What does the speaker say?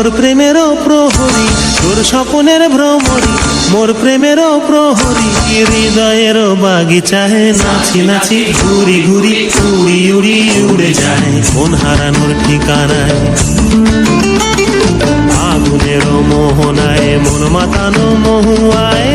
মোর প্রেমের প্রহরী, তোর স্বপনের ভ্রমরী, মোর প্রেমের প্রহরী হৃদয়ের বাগিচায় নাচি নাচি ঘুরি ঘুরি, উড়ি উড়ি উড়ে যায়, মন হারানোর ঠিকানায়। আগুনের মোহনায় মন মাতানো মহুয়ায়